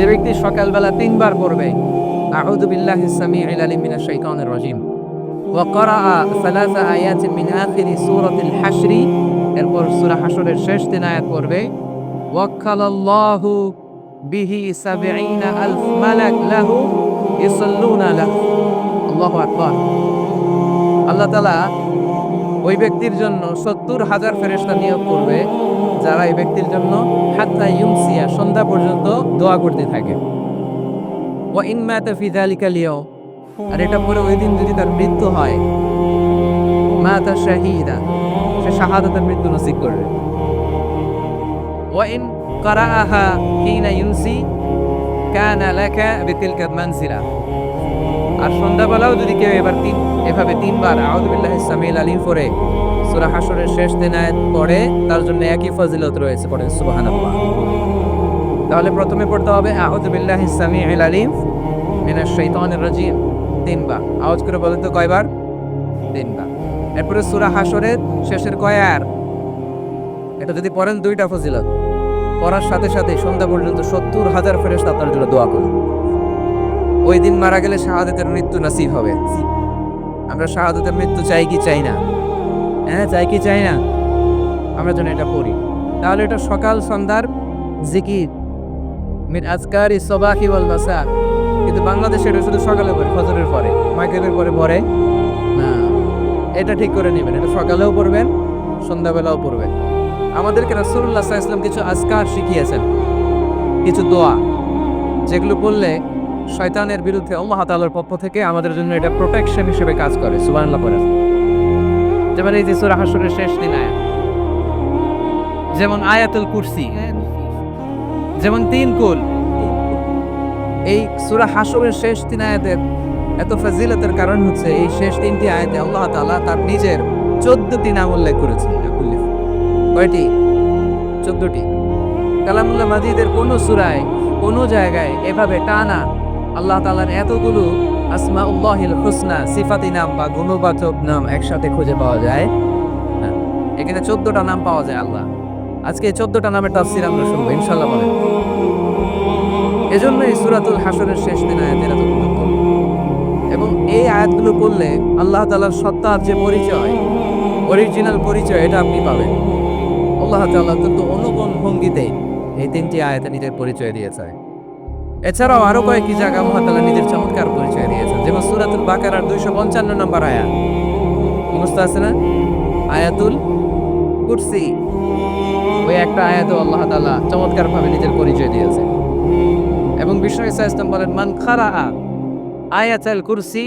যে ব্যক্তি সকালবেলা তিনবার পড়বে, আউযু বিল্লাহি সামিউল আলিম মিনাশ শাইতানির রাজিম। ক্বারাআ সালাসা আয়াতিন মিন আখিরি সূরাতিল হাশরি, এরপর সূরা হাশরের শেষ তিন আয়াত পড়বে, ওয়াক্কালাল্লাহু বিহি সাবঈনা আলফ মালাক লাহু ইসাল্লুনা লাহু। আল্লাহু আকবার। আল্লাহ তাআলা ওই ব্যক্তির জন্য সত্তর হাজার ফেরেশতা নিয়োগ করবে যারা এই ব্যক্তির জন্য হাত্তা ইউমসিয়া সন্ধ্যা পর্যন্ত দোয়া করতে থাকে। ও ইনমাতে ফিজালিকালিও আর এটা পরে ওই দিন যদি তার মৃত্যু হয় মা শাহিদা, সে শাহাদাতের মৃত্যু নসিব করবে। ও ইন করা আহা কিনা ইউনসি কানা লেখা মানসিরা আর সন্ধ্যাবেলাও যদি কেউ এবার তিন এভাবে তিনবার আউদুবিল্লাহ ইসলামিল আলী পরে সূরা হাশরের শেষ দিন আয়াত পড়ে তার জন্য একই ফজিলত রয়েছে পড়ে সুবহানাল্লাহ। তাহলে প্রথমে পড়তে হবে আউদুবিল্লাহ সামিল আলিম মিনাশ শাইতানির রাজিম। তিনবার। আওয়াজ করে বলেন তো কয়বার? তিনবার। এরপরে সূরা হাশরের শেষের কয় আর এটা যদি পড়েন দুইটা ফজিলত। পড়ার সাথে সাথে সন্ধ্যা পর্যন্ত সত্তর হাজার ফেরেশতা আপনার জন্য দোয়া করুন। ওই দিন মারা গেলে শাহাদাতের মৃত্যু নসিব হবে। আমরা শাহাদাতের মৃত্যু চাই কি চাই না? হ্যাঁ চাই কি চাই না, আমরা যেন এটা পড়ি। তাহলে এটা সকাল সন্ধ্যার জিকির। মিন আজকার সবাহি ওয়াল মাসা কিন্তু বাংলাদেশে এটা শুধু সকালে পড়ে, ফজরের পরে, মাগরিবের পরে পড়ে। না, এটা ঠিক করে নেবেন, এটা সকালেও পড়বেন, সন্ধ্যাবেলাও পড়বেন। আমাদেরকে আলাইহি ওয়াসাল্লাম কিছু আজকার শিখিয়েছেন, কিছু দোয়া, যেগুলো বললে শয়তানের বিরুদ্ধে আল্লাহ তাআলার পক্ষ থেকে আমাদের জন্য এটা প্রোটেকশন হিসেবে কাজ করে, সুবহানাল্লাহ পড়ে। যেমন এই যে সূরা হাশরের শেষ দিন আয়াত। যেমন আয়াতুল কুরসি। যেমন তিন কুল। এই সূরা হাশরের শেষ তিন আয়াতের এত ফাজিলতের কারণ হচ্ছে এই শেষ তিনটি আয়াতে আল্লাহ তাআলা তার নিজের চোদ্দটি নাম উল্লেখ করেছেন। কয়টি? চোদ্দটি। কালামুল্লাহ মাজিদের কোনো সুরায়, কোনো জায়গায় এভাবে টানা আল্লাহ তালার এতগুলো আসমা উল্লাহিল হুসনা, সিফাতি নাম বা গুণবাচক নাম একসাথে খুঁজে পাওয়া যায়। এখানে চোদ্দটা নাম পাওয়া যায় আল্লাহ। আজকে এই চোদ্দটা নামের তাফসির আমরা শুনব ইনশাল্লাহ বলেন। এজন্য এই সুরাতুল হাসরের শেষ দিন আয়াতের এত গুরুত্ব এবং এই আয়াতগুলো পড়লে আল্লাহ তালার সত্তার যে পরিচয়, অরিজিনাল পরিচয়, এটা আপনি পাবেন। আল্লাহ তাআলা কিন্তু অনুকোণ ভঙ্গিতে এই তিনটি আয়াতে নিজের পরিচয় দিয়েছে এছাড়াও আরও কয়েকটি জায়গা আল্লাহ তাআলা নিজের চমৎকার পরিচয় দিয়েছেন, যেমন সূরাতুল বাকারার 255 নম্বর আয়াত। মুখস্থ আছে না? আয়াতুল কুরসি। ওই একটা আয়াতও আল্লাহ তাআলা চমৎকার ভাবে নিজের পরিচয় দিয়েছে এবং বিষ্ণু ইসা ইসলাম বলেন, মান খারা আয়াতুল কুরসি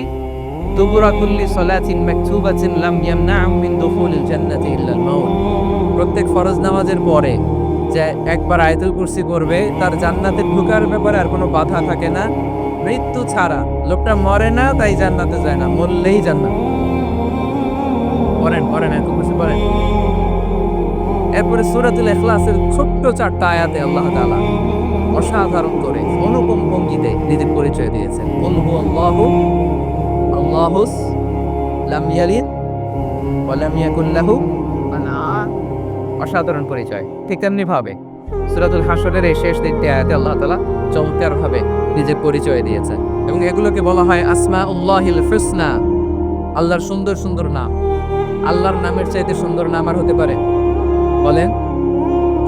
দুবুরা কুল্লি সলাতিন মাকতুবাতিন লাম ইয়ামনা'হু মিন দুখুলিল জান্নাতি ইল্লাল মাউত। প্রত্যেক ফরজ নামাজের পরে যে একবার আয়াতুল কুরসি করবে, তার জান্নাতে ঢোকার ব্যাপারে আর কোনো বাধা থাকে না। মৃত্যু ছাড়া। লোকটা মরে না, তাই জান্নাতে যায় না, মরলেই জান্নাত। পড়েন পড়েন, আয়াতুল কুরসি পড়েন। এরপরে সূরাতুল ইখলাসের ছোট্ট চারটা আয়াতে আল্লাহ তাআলা অসাধারণ করে অনুপম ভঙ্গিতে নিজের পরিচয় দিয়েছেন। হু আল্লাহু, আল্লাহুস, লাম ইয়ালিদ অসাধারণ পরিচয়। ঠিক তেমনি ভাবে সুরাতুল হাসরের এই শেষ তিনটি আয়াতে আল্লাহ তালা চমৎকার ভাবে নিজের পরিচয় দিয়েছেন এবং এগুলোকে বলা হয় আসমা উল্লাহিল ফিসনা আল্লাহর সুন্দর সুন্দর নাম। আল্লাহর নামের চাইতে সুন্দর নাম আর হতে পারে? বলেন,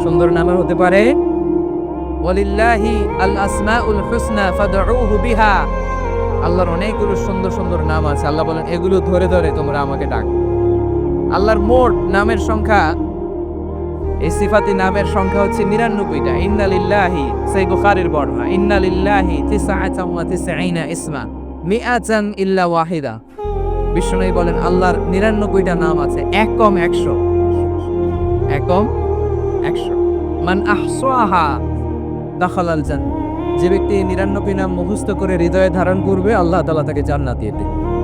সুন্দর নাম আর হতে পারে? ওয়ালিল্লাহি আল আসমাউল হুসনা ফাদউহু বিহা। আল্লাহর অনেকগুলো সুন্দর সুন্দর নাম আছে। আল্লাহ বলেন, এগুলো ধরে ধরে তোমরা আমাকে ডাক। আল্লাহর মোট নামের সংখ্যা এই সিফাতি নামের সংখ্যা হচ্ছে নিরানব্বইটা। ইন্নালিল্লাহি, সেই বুখারীর বর্ণনা ইন্নালিল্লাহি তিসআতাম ওয়া তিসঈনা ইসমা। মিআতান ইল্লা ওয়াহিদা। বিষ্ণুই বলেন, আল্লাহর নিরানব্বইটা নাম আছে, এক কম একশো। এক কম একশো। মান আহসাহা দাখালাল জান্নাত যে ব্যক্তি নিরানব্বই নাম মুখস্থ করে হৃদয়ে ধারণ করবে, আল্লাহ তাআলা তাকে জান্নাত দিয়ে দেবে।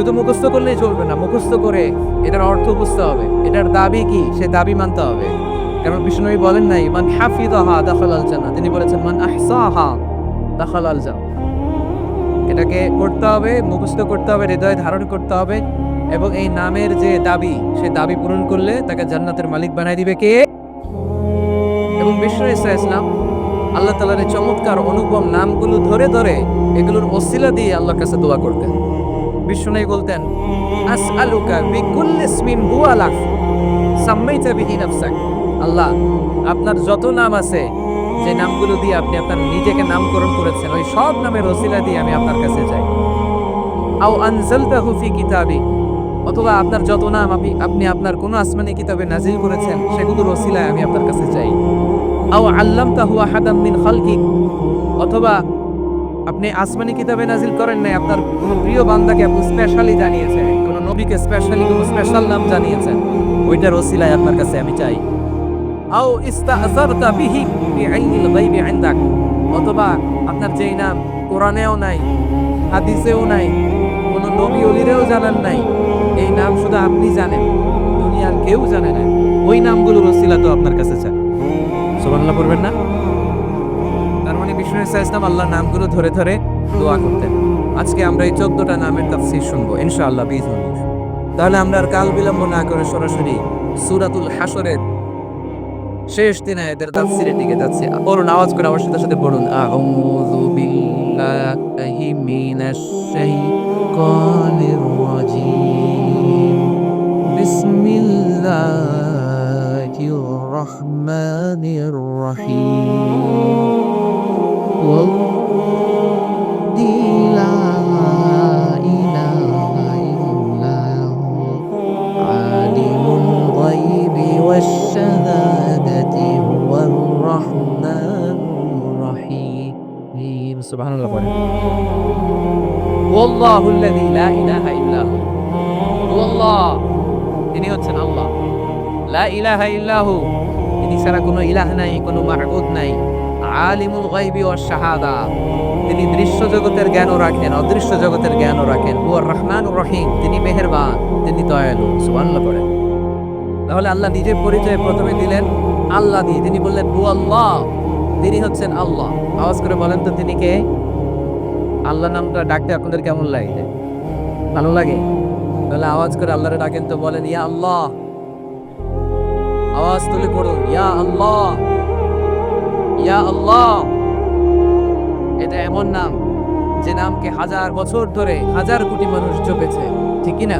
শুধু মুখস্থ করলেই চলবে না, মুখস্থ করে এটার অর্থ বুঝতে হবে। এটার দাবি কি? সে দাবি মানতে হবে। কারণ বিষ্ণুই বলেন নাই, মান হাফিদাহা দাখাল আল জান্নাহ তিনি বলেছেন, মান আহসাহা দাখাল আল জান্নাহ এটাকে করতে হবে, মুখস্থ করতে হবে, হৃদয়ে ধারণ করতে হবে, এবং এই নামের যে দাবি, সে দাবি পূরণ করলে তাকে জান্নাতের মালিক বানাই দিবে কে? এবং বিষ্ণু ইসা ইসলাম আল্লাহ তালার চমৎকার অনুপম নামগুলো ধরে ধরে এগুলোর ওসিলা দিয়ে আল্লাহর কাছে দোয়া করতেন। বিষ্ণু বলতেন আস আলুকা বিকুল্লি ইসমিন হুয়া লাক, সাম্মাইতা বিহি নাফসাক। আল্লাহ, আপনার যত নাম আছে, যে নামগুলো দিয়ে আপনি আপনার নিজেকে নামকরণ করেছেন, ওই সব নামের ওসিলা দিয়ে আমি আপনার কাছে যাই। আও আনজালতাহু ফি কিতাবি, অথবা আপনার যত নাম আপনি আপনি আপনার কোনো আসমানি কিতাবে নাজিল করেছেন, সেগুলোর ওসিলায় আমি আপনার কাছে চাই আও আল্লামতাহু আহাদাম মিন খালকিক অথবা আপনি আসমানি কিতাবে নাজিল করেন নাই, আপনার কোনো প্রিয় বান্দাকে আপনি স্পেশালি জানিয়েছেন, কোনো নবীকে স্পেশালি কোনো স্পেশাল নাম জানিয়েছেন, ওইটার ওসিলায় আপনার কাছে আমি চাই। আও ইস্তাআসারতা বিহি ইলমিল গায়বি ইনদাক, অথবা আপনার যেই নাম কোরআনেও নাই, হাদিসেও নাই, কোনো নবী অলিরেও জানান নাই, এই নাম শুধু আপনি জানেন, দুনিয়ার কেউ জানে না, ওই নামগুলোর ওসিলা তো আপনার কাছে চাই। সুবহানাল্লাহ পড়বেন না? ইসা ইসলাম আল্লাহর নামগুলো ধরে ধরে দোয়া করতেন। আজকে আমরা এই চোদ্দটা নামের তাফসীর শুনব, ইনশাআল্লাহ বিজনুল্লাহ তাহলে আমরা আর কাল বিলম্ব না করে সরাসরি সূরাতুল হাসরের শেষ দিনে এদের তাফসীরের দিকে যাচ্ছে। পড়ুন, আওয়াজ করে আমার সাথে সাথে পড়ুন। আউযু বিল্লাহি মিনাশ শাইতানির রাজিম। বিসমিল্লাহির রহমানির রহিম। والشهادة هو الرحمن الرحيم سبحان الله قول والله الذي لا إله إلا هو هو الله তিনি হচ্ছেন আল্লাহ লা ইলাহা ইল্লাহু তিনি ছাড়া কোনো ইলাহ নাই কোনো মাহবুদ নাই আলিমুল গায়বি ওয়াস শাহাদা। তিনি দৃশ্য জগতের জ্ঞানও রাখেন, অদৃশ্য জগতের জ্ঞানও রাখেন। হুয়ার রহমানুর রহিম, তিনি মেহেরবান, তিনি দয়ালু। সুবহানাল্লাহ পড়েন। তাহলে আল্লাহ নিজের পরিচয় প্রথমে দিলেন, আল্লাহ দিয়ে। তিনি বললেন, হু আল্লাহ। তিনি হচ্ছেন আল্লাহ। আওয়াজ করে বলেন তো, তিনি কে? আল্লাহ নামটা ডাকতে আপনাদের কেমন লাগে? ভালো লাগে? তাহলে আওয়াজ করে আল্লাহরে ডাকেন তো, বলেন, ইয়া আল্লাহ। আওয়াজ তুলে পড়ুন ইয়া আল্লাহ। ইয়া আল্লাহ। এটা এমন নাম যে নামকে হাজার বছর ধরে হাজার কোটি মানুষ জপেছে, ঠিক না?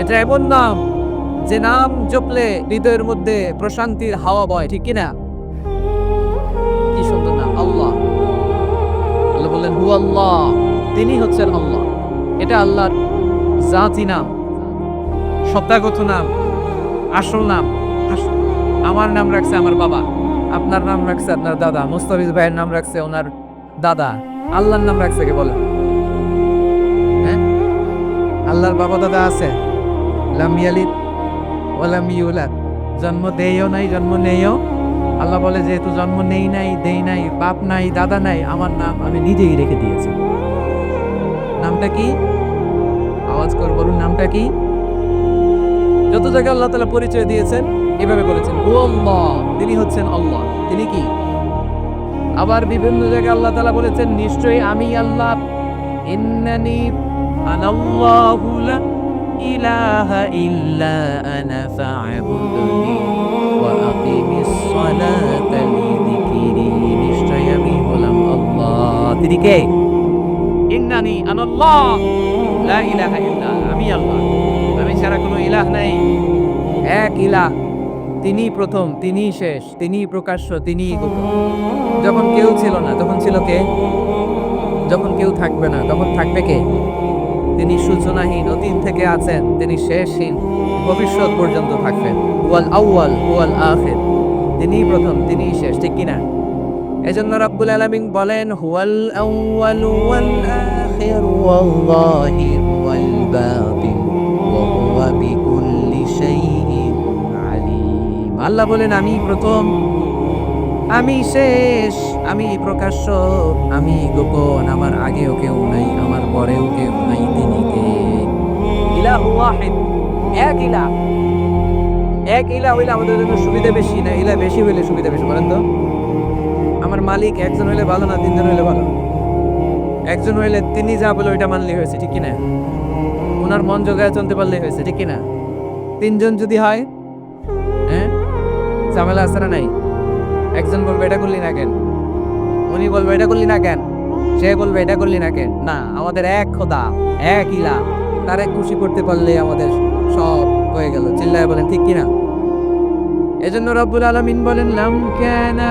এটা এমন নাম যে নাম জপলে হৃদয়ের মধ্যে প্রশান্তির হাওয়া বয়, ঠিক না? কি সুন্দর নাম, আল্লাহ। আল্লাহ বললেন, হু আল্লাহ তিনি হচ্ছেন আল্লাহ। এটা আল্লাহর জাতি নাম সত্যাগত নাম, আসল নাম। আমার নাম রাখছে আমার বাবা। আপনার নাম রাখছে আপনার দাদা। মুস্তাফিজ ভাইয়ের নাম রাখছে ওনার দাদা। আল্লাহর নাম রাখছে কে বলে হ্যাঁ? আল্লাহর বাবা দাদা আছে। লাম ইয়ালিদ ওয়ালাম ইউলাদ। জন্ম দেইও নাই, জন্ম নেইও আল্লাহ বলে, যেহেতু জন্ম নেই নাই, দেই নাই, বাপ নাই, দাদা নাই, আমার নাম আমি নিজেই রেখে দিয়েছি। নামটা কি? আওয়াজ কর বলুন, নামটা কি? যত জায়গায় আল্লাহ তালা পরিচয় দিয়েছেন এভাবে বলেছেন তিনি হচ্ছেন আল্লাহ। তিনি কি? আবার বিভিন্ন জায়গায় আল্লাহ তালা বলেছেন, নিশ্চয়ই আমি আল্লাহ। আমি তিনি কে? লা আমি আল্লাহ। আমি ছাড়া কোনো ইলাহ নাই। এক ইলাহ। তিনি প্রথম তিনি শেষ তিনি প্রকাশ্য তিনি যখন কেউ ছিল না, তখন ছিল কে? যখন কেউ থাকবে না, তখন থাকবে কে? তিনি সূচনাহীন অতীত থেকে আছেন, তিনি শেষহীন ভবিষ্যৎ পর্যন্ত থাকবেন। ওয়াল আউয়াল, ওয়াল আখির। তিনি প্রথম তিনি শেষ, ঠিক কিনা? এজন্য রাব্বুল আলামিন বলেন হুয়াল আউয়াল, ওয়াল আখির, ওয়াল ওয়াল বাতিন, ওয়া হুয়া বিকুল্লি আল্লাহ বলেন, আমি প্রথম, আমি শেষ, আমি প্রকাশ্য, আমি গোপন, আমার আগেও কেউ নাই, আমার পরেও কেউ নাই তিনি কে? ইলাহু ওয়াহিদ, এক ইলাহ এক ইলাহ হইলে আমাদের জন্য সুবিধা বেশি না, ইলাহ বেশি হইলে সুবিধা বেশি, বলেন তো। আমার মালিক একজন হইলে ভালো না তিনজন হইলে ভালো? একজন হইলে তিনি যা বলে ওইটা মানলেই হয়েছে, ঠিক কিনা? ওনার মন জোগায় চলতে পারলেই হয়েছে, ঠিক কিনা? তিনজন যদি হ্যাঁ ঝামেলা আছে না নাই? একজন বলবে, এটা করলি না কেন? উনি বলবে, এটা করলি না কেন? সে বলবে, এটা করলি না কেন? না, আমাদের এক খোদা এক ইলা তারে খুশি করতে পারলে আমাদের সব হয়ে গেল। চিল্লায় বলেন, ঠিক কিনা? এজন্য রব্বুল আলামিন বলেন, লাম কানা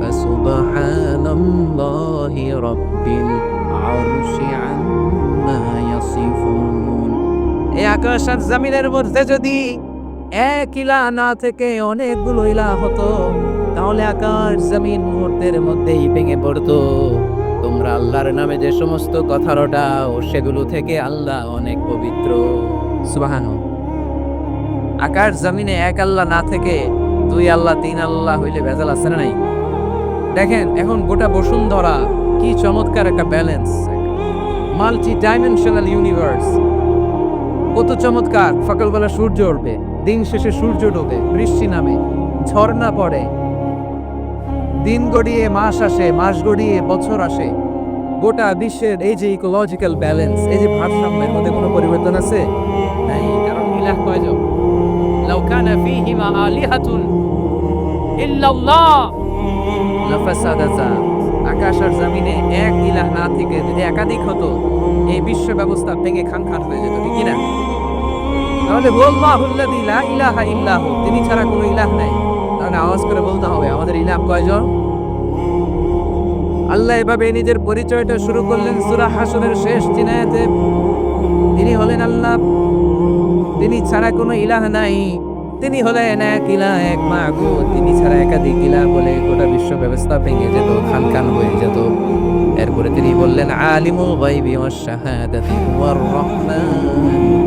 ফাসুবহানাল্লাহি রাব্বিল আরশি আম্মা ইয়াসিফুন আকাশ জমিনের মধ্যে যদি এক ইলা না থেকে অনেকগুলো ইলা হতো, তাহলে আকাশ জমিন মুহূর্তের মধ্যেই ভেঙে পড়তো। তোমরা আল্লাহর নামে যে সমস্ত কথা রটাও, সেগুলো থেকে আল্লাহ অনেক পবিত্র। সুবাহান আকাশ জমিনে এক আল্লাহ না থেকে দুই আল্লাহ, তিন আল্লাহ হইলে ভেজাল আছে না নাই? দেখেন, এখন গোটা বসুন্ধরা কি চমৎকার একটা ব্যালেন্স। মাল্টি ডাইমেনশনাল ইউনিভার্স কত চমৎকার, সকালবেলা সূর্য উঠবে, দিন শেষে সূর্য ডোবে, বৃষ্টি নামে, ঝর্ণা পড়ে। দিন গড়িয়ে মাস আসে, মাস গড়িয়ে বছর আসে। গোটা বিশ্বের এই যে ইকোলজিক্যাল ব্যালেন্স এই যে ভারসাম্যের মধ্যে কোনো পরিবর্তন আছে? নাই, কারণ ইলাহ কয়জন লাউ ফীহিমা আলিহাতুন ইল্লাল্লাহ। লাফাসাদাতা। আর জমিনে এক ইলাহ না থেকে যদি একাধিক হতো, এই বিশ্ব ব্যবস্থা ভেঙে খানখান হয়ে যেত, ঠিক না তাহলে বল্লাহুল্লাযী লা ইলাহা ইল্লাহু, তিনি ছাড়া কোনো ইলাহ নাই। তাহলে আওয়াজ করে বলতে হবে, আমাদের ইলাহ কয়জন? আল্লাহ এভাবে নিজের পরিচয়টা শুরু করলেন সূরা হাসরের শেষ চিনায়াতে তিনি হলেন আল্লাহ। তিনি ছাড়া কোনো ইলাহ নাই। তিনি হলেন এক ইলাহ এক মাহবুদ তিনি ছাড়া একাধিক ইলাহ বলে গোটা বিশ্ব ব্যবস্থা ভেঙে যেত, খান খান হয়ে যেত। এরপরে তিনি বললেন, আলিমুল গায়বি ওয়াস শাহাদাতি ওয়ার রহমান।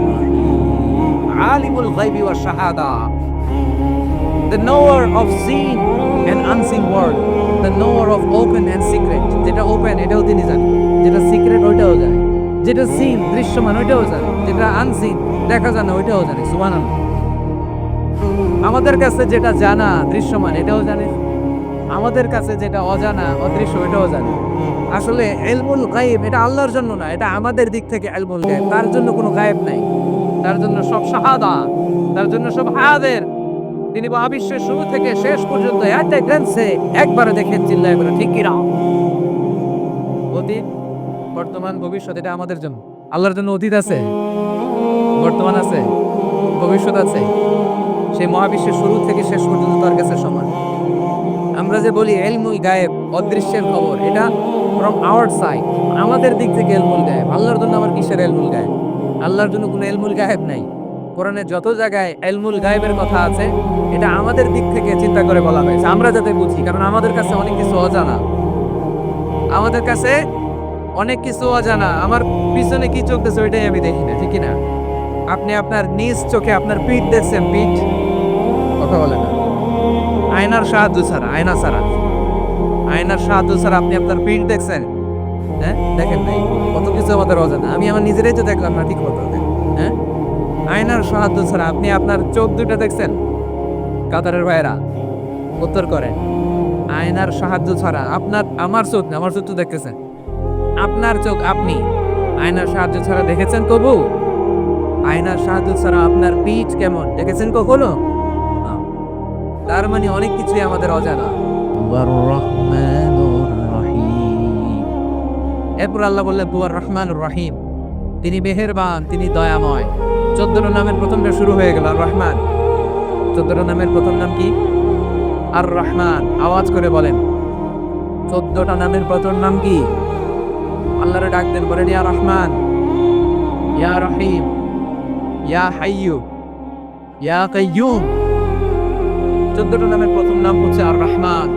আলিমুল গায়বি ওয়াস শাহাদা। The knower of seen and unseen world. The knower of open and secret. যেটা ওপেন এটাও তিনি জানেন। যেটা সিক্রেট ওইটাও জানে যেটা সিন দৃশ্যমান, ওইটাও জানে যেটা আনসিন দেখা যায় না, ওইটাও জানে। সুবহানাল্লাহ। আমাদের কাছে যেটা জানা দৃশ্যমান, এটাও জানে। আমাদের কাছে যেটা অজানা, অদৃশ্য, এটাও জানে। আসলে এলমুল গায়েব, এটা আল্লাহর জন্য না, এটা আমাদের দিক থেকে এলমুল গায়েব। তার জন্য কোনো গায়েব নাই। তার জন্য সব শাহাদা, তার জন্য সব হায়াদের। তিনি মহাবিশ্বের শুরু থেকে শেষ পর্যন্ত একটা একবারে দেখেন, চিল্লায় করে ঠিক কিনা অতীত, বর্তমান, ভবিষ্যৎ, এটা আমাদের জন্য। আল্লাহর জন্য অতীত আছে, বর্তমান আছে, ভবিষ্যৎ আছে। সেই মহাবিশ্বের শুরু থেকে শেষ পর্যন্ত তার কাছে সমান। আমরা যে বলি এলমুল গায়েব, অদৃশ্যের খবর, এটা ফ্রম আওয়ার সাইড আমাদের দিক থেকে এলমুল গায়েব। আল্লাহর জন্য আমার কিসের এলমুল গায়েব? আল্লাহর জন্য কোনো এলমুল গায়েব নাই। কোরআনে যত জায়গায় এলমুল গায়েবের কথা আছে, এটা আমাদের দিক থেকে চিন্তা করে বলা হয়েছে। আমরা যাতে বুঝি, কারণ আমাদের কাছে অনেক কিছু অজানা। আমাদের কাছে অনেক কিছু অজানা। আমার পিছনে কি চলতেছে ওইটাই আমি দেখি না, ঠিক না আপনি আপনার নিজ চোখে আপনার পিঠ দেখছেন পিঠ। কথা বলে না। আয়নার সাহায্য ছাড়া আয়না ছাড়া। আয়নার সাহায্য ছাড়া আপনি আপনার পিঠ দেখছেন। হ্যাঁ? দেখেন নাই। কত কিছু আমাদের অজানা। আমি আমার নিজেরাই তো দেখলাম না ঠিক মতো। হ্যাঁ? আয়নার সাহায্য ছাড়া আপনি আপনার চোখ দুটো দেখছেন। কাতারের ভাইয়েরা উত্তর করেন। আয়নার সাহায্য ছাড়া আপনার আমার চোখ আমার চোখ তো দেখতেছেন। আপনার চোখ আপনি। আয়নার সাহায্য ছাড়া দেখেছেন কবু? আয়নার সাহায্য ছাড়া আপনার পিঠ কেমন? দেখেছেন কখনো। তার মানে অনেক কিছুই আমাদের অজানা। এরপর আল্লাহ বললেন বুয়ার রহমান রাহিম। তিনি মেহেরবান তিনি দয়াময়। চোদ্দটা নামের প্রথমটা শুরু হয়ে গেল আর রহমান। চোদ্দটা নামের প্রথম নাম কি? আর রহমান। আওয়াজ করে বলেন চোদ্দটা নামের প্রথম নাম কি? আল্লাহরে ডাক দেন বলেন ইয়া রহমান ইয়া রহিম। ইয়া হাইয়ু, ইয়া কাইয়ুম। চোদ্দটা নামের প্রথম নাম হচ্ছে আর রহমান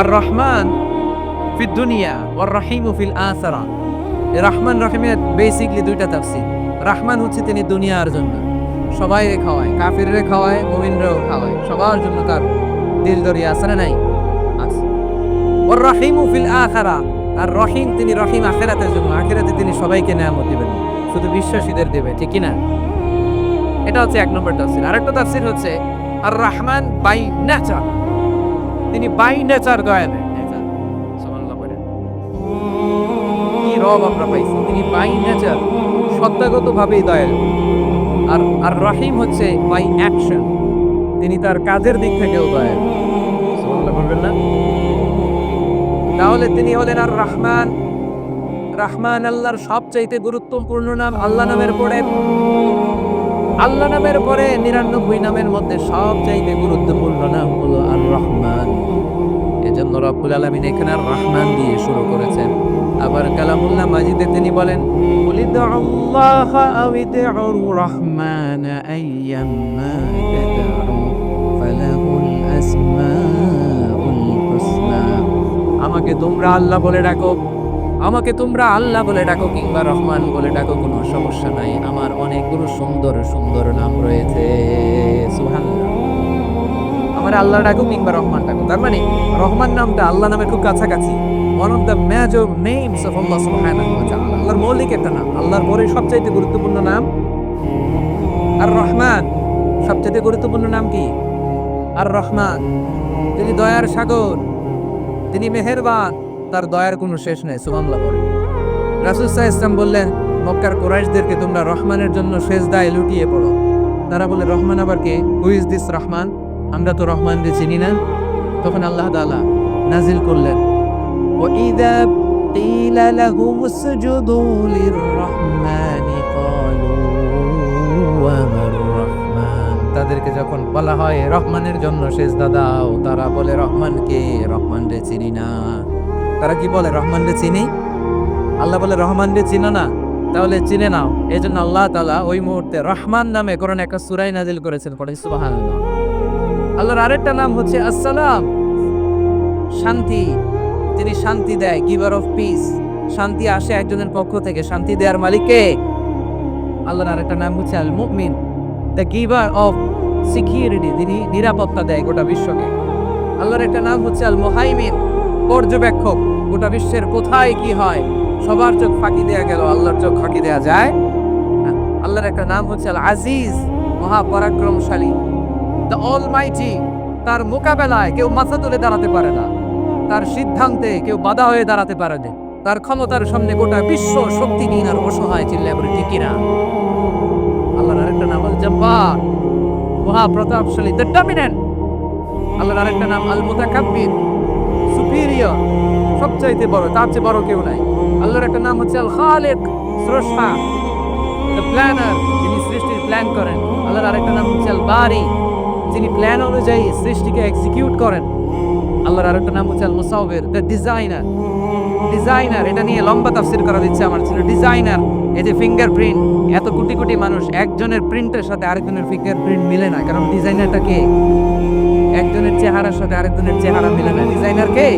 আর রহমান ফি দুনিয়া ওয়ার রহিম ফিল আসারা রহমান, রহিমের বেসিকলি দুইটা তাফসির। রহমান হচ্ছে তিনি দুনিয়ার জন্য। সবাই খাওয়ায়, কাফিররে খাওয়ায়, মুমিনরেও খাওয়ায়। সবার জন্য তার দিল দরিয়া আছে নাই? ওর রহিম ফিল আখারা আর রহিম, তিনি রহিম আখেরাতের জন্য। আখেরাতে তিনি সবাইকে নেয়ামত দিবেন। শুধু বিশ্বাসীদের দেবে, ঠিক না এটা হচ্ছে এক নম্বর তাফসির। আরেকটা তাফসির হচ্ছে আর রহমান বাই নেচার। তিনি বাই নেচার বলেন কি রব আমরা পাইছি। তিনি বাই নেচার সত্তাগতভাবেই দয়ালু আর আর রহিম হচ্ছে বাই অ্যাকশন। তিনি তার কাজের দিক থেকেও সুবহানাল্লাহ বলবেন না? তাহলে তিনি হলেন আর রহমান রহমান আল্লাহর সবচাইতে গুরুত্বপূর্ণ নাম আল্লাহ নামের পরে। আল্লাহ নামের পরে নিরানব্বই নামের মধ্যে সবচাইতে গুরুত্বপূর্ণ নাম হলো আর রহমান এজন্য রব্বুল আলমিন এখানে আর রহমান দিয়ে শুরু করেছেন। আবার কালামুল্লাহ মাজিদে তিনি বলেন রহমান আমাকে তোমরা আল্লাহ বলে ডাকো। আমাকে তোমরা আল্লাহ বলে ডাকো কিংবা রহমান বলে ডাকো, কোনো সমস্যা নাই। আমার অনেকগুলো সুন্দর সুন্দর নাম রয়েছে। আমার আল্লাহ ডাকো কিংবা রহমান ডাকো। তার মানে রহমান নামটা আল্লাহ নামের খুব কাছাকাছি। One of the major names of Allah সুবহানাহু ওয়া তাআলা। আল্লাহর মৌলিক একটা নাম। আল্লাহর পরে সবচাইতে গুরুত্বপূর্ণ নাম? আর রহমান সবচাইতে গুরুত্বপূর্ণ নাম কি? আর রহমান তিনি দয়ার সাগর। তিনি মেহেরবান। তার দয়ার কোনো শেষ নেই সুবামলা বলে রাসুল সাহা ইসলাম বললেন মক্কার কোরাইশদেরকে তোমরা রহমানের জন্য শেষ দায় লুটিয়ে পড়ো তারা বলে রহমান আবার কে হু ইজ দিস রহমান আমরা তো রহমানকে চিনি না তখন আল্লাহ তাআলা নাজিল করলেন وإذا قيل لهم اسجدوا للرحمن قالوا وما الرحمن তাদেরকে যখন বলা হয় রহমানের জন্য সেজদা দাও তারা বলে রহমানকে রহমান রে চিনি না তারা কি বলে রহমান রে চিনি? আল্লাহ বলে রহমান রে চিনো না, তাহলে চিনে নাও। এই জন্য আল্লাহ তালা ওই মুহূর্তে রহমান নামে কোরআন একটা সুরাই নাজিল করেছেন, পড়ে সুবাহান আল্লাহর আরেকটা নাম হচ্ছে আসসালাম। শান্তি, তিনি শান্তি দেয়, গিভার অফ পিস। শান্তি আসে একজনের পক্ষ থেকে, শান্তি দেওয়ার মালিককে। আল্লাহর আরেকটা নাম হচ্ছে আল মুমিন দ্য গিভার অফ সিকিউরিটি তিনি নিরাপত্তা দেয় গোটা বিশ্বকে। আল্লাহর একটা নাম হচ্ছে আল মোহাইমিন পর্যবেক্ষক, গোটা বিশ্বের কোথায় কি হয়, সবার চোখ ফাঁকি দেয়া গেল, আল্লাহর চোখ ফাঁকি দেয়া যায়। না। আল্লাহর একটা নাম হচ্ছে আল আজিজ মহাপরাক্রমশালী। দ্য অল মাইটি তার মোকাবেলায় কেউ মাথা তুলে দাঁড়াতে পারে না। তার সিদ্ধান্তে কেউ বাধা হয়ে দাঁড়াতে পারে না। তার ক্ষমতার সামনে গোটা বিশ্ব শক্তি শক্তিহীন আর অসহায় বলে ঠিক কিনা আল্লাহর আরেকটা নাম আল জব্বার মহা প্রতাপশালী দ্য ডমিনেন্ট আল্লাহর আরেকটা নাম আল মুতাকাব্বির সুপিরিয়র সবচাইতে বড়, তার চেয়ে বড় কেউ নাই। আল্লাহর একটা নাম হচ্ছে আল খালিক স্রষ্টা দ্য প্ল্যানার যিনি সৃষ্টির প্ল্যান করেন। আল্লাহর আরেকটা নাম হচ্ছে আল বারি যিনি প্ল্যান অনুযায়ী সৃষ্টিকে এক্সিকিউট করেন। আল্লাহর আরেকটা নাম হচ্ছে আল মুসাউবির দ্য ডিজাইনার ডিজাইনার এটা নিয়ে লম্বা তাফসির করা দিচ্ছে আমার ছিল। ডিজাইনার এই যে ফিঙ্গারপ্রিন্ট এত কোটি কোটি মানুষ, একজনের প্রিন্টের সাথে আরেকজনের ফিঙ্গারপ্রিন্ট মিলে না, কারণ ডিজাইনারটা কে? একজনের চেহারার সাথে আরেকজনের চেহারা মিলে না। ডিজাইনার কে?